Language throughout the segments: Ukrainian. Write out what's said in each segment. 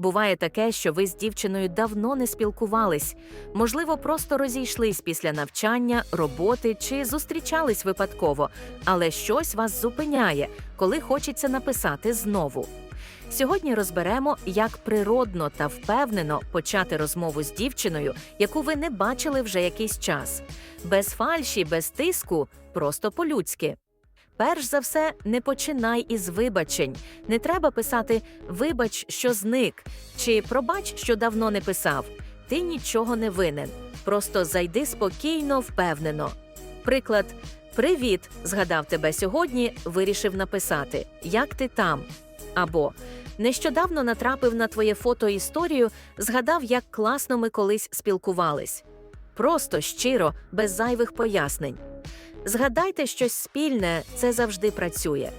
Буває таке, що ви з дівчиною давно не спілкувались, можливо, просто розійшлись після навчання, роботи чи зустрічались випадково, але щось вас зупиняє, коли хочеться написати знову. Сьогодні розберемо, як природно та впевнено почати розмову з дівчиною, яку ви не бачили вже якийсь час, без фальші, без тиску, просто по-людськи. Перш за все, не починай із вибачень. Не треба писати Вибач, що зник чи пробач, що давно не писав. Ти нічого не винен. Просто зайди спокійно, впевнено. Приклад Привіт! Згадав тебе сьогодні, вирішив написати Як ти там? Або Нещодавно натрапив на твоє фото історію, згадав, як класно ми колись спілкувались. Просто щиро, без зайвих пояснень. Згадайте щось спільне, це завжди працює.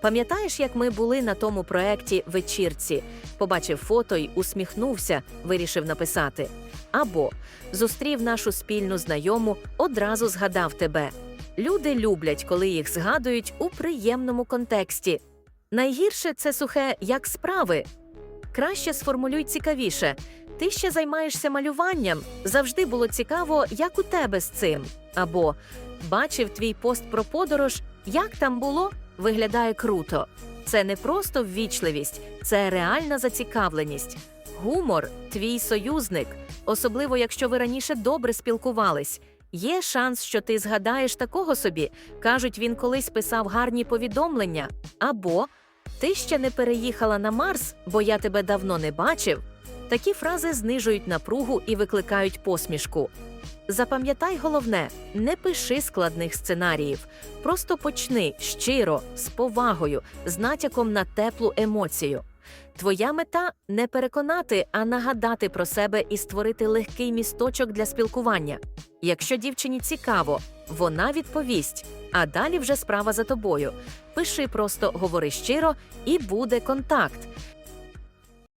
Пам'ятаєш, як ми були на тому проекті вечірці, побачив фото й усміхнувся, вирішив написати. Або зустрів нашу спільну знайому, одразу згадав тебе. Люди люблять, коли їх згадують у приємному контексті. Найгірше це сухе як справи. Краще сформулюй цікавіше. Ти ще займаєшся малюванням. Завжди було цікаво, як у тебе з цим. Або бачив твій пост про подорож, як там було, виглядає круто. Це не просто ввічливість, це реальна зацікавленість. Гумор твій союзник, особливо якщо ви раніше добре спілкувались. Є шанс, що ти згадаєш такого собі. Кажуть, він колись писав гарні повідомлення. Або ти ще не переїхала на Марс, бо я тебе давно не бачив. Такі фрази знижують напругу і викликають посмішку. Запам'ятай головне, не пиши складних сценаріїв. Просто почни щиро, з повагою, з натяком на теплу емоцію. Твоя мета не переконати, а нагадати про себе і створити легкий місточок для спілкування. Якщо дівчині цікаво, вона відповість, а далі вже справа за тобою. Пиши просто, говори щиро, і буде контакт.